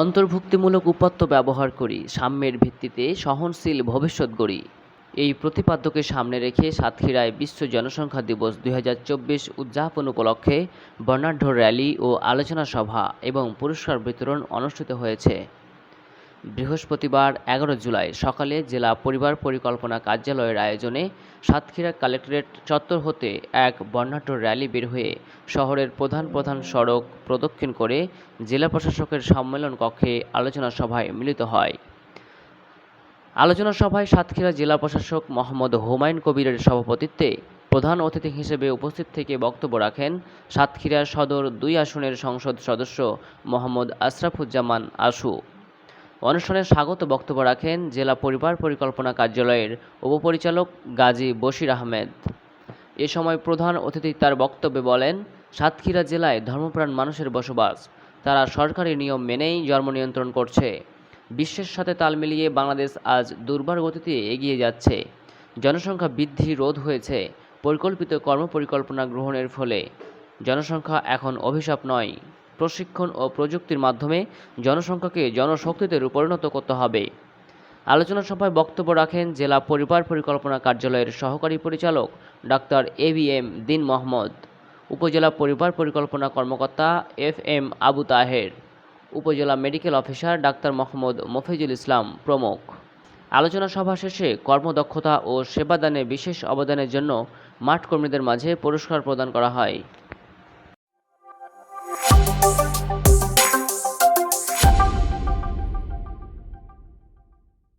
অন্তর্ভুক্তিমূলক উপাত্ত ব্যবহার করি, সাম্যের ভিত্তিতে সহনশীল ভবিষ্যৎ গড়ি। এই প্রতিপাদ্যকে সামনে রেখে সাতক্ষীরায় বিশ্ব জনসংখ্যা দিবস দু হাজার চব্বিশ উদযাপন উপলক্ষে বর্ণাঢ্য র্যালি ও আলোচনা সভা এবং পুরস্কার বিতরণ অনুষ্ঠিত হয়েছে। বৃহস্পতিবার এগারো জুলাই সকালে জেলা পরিবার পরিকল্পনা কার্যালয়ের আয়োজনে সাতক্ষীরা কালেক্টরেট চত্বর হতে এক বর্ণাঢ্য র্যালি বের হয়ে শহরের প্রধান প্রধান সড়ক প্রদক্ষিণ করে জেলা প্রশাসকের সম্মেলন কক্ষে আলোচনা সভায় মিলিত হয়। আলোচনা সভায় সাতক্ষীরা জেলা প্রশাসক মোহাম্মদ হুমায়ুন কবিরের সভাপতিত্বে প্রধান অতিথি হিসেবে উপস্থিত থেকে বক্তব্য রাখেন সাতক্ষীরা সদর দুই আসনের সংসদ সদস্য মোহাম্মদ আশরাফুজ্জামান আশু। অনুষ্ঠানে স্বাগত বক্তব্য রাখেন জেলা পরিবার পরিকল্পনা কার্যালয়ের উপপরিচালক গাজী বশির আহমেদ। এ সময় প্রধান অতিথি তার বক্তব্যে বলেন, সাতক্ষীরা জেলায় ধর্মপ্রাণ মানুষের বসবাস, তারা সরকারি নিয়ম মেনেই জন্ম নিয়ন্ত্রণ করছে। বিশ্বের সাথে তাল মিলিয়ে বাংলাদেশ আজ দুর্বার গতিতে এগিয়ে যাচ্ছে। জনসংখ্যা বৃদ্ধি রোধ হয়েছে, পরিকল্পিত কর্মপরিকল্পনা গ্রহণের ফলে। জনসংখ্যা এখন অভিশাপ নয়। প্রশিক্ষণ ও প্রযুক্তির মাধ্যমে জনসংখ্যাকে জনশক্তিতে পরিণত করতে হবে। আলোচনা সভায় বক্তব্য রাখেন জেলা পরিবার পরিকল্পনা কার্যালয়ের সহকারী পরিচালক ডাক্তার এ বি এম দিন মোহাম্মদ, উপজেলা পরিবার পরিকল্পনা কর্মকর্তা এফ এম আবু তাহের, উপজেলা medical officer doctor Mohammad Mofizul Islam প্রমুখ। আলোচনা সভা শেষে কর্মদক্ষতা ও সেবাদানে বিশেষ অবদানের জন্য মাঠ কর্মীদের মাঝে পুরস্কার প্রদান করা হয়।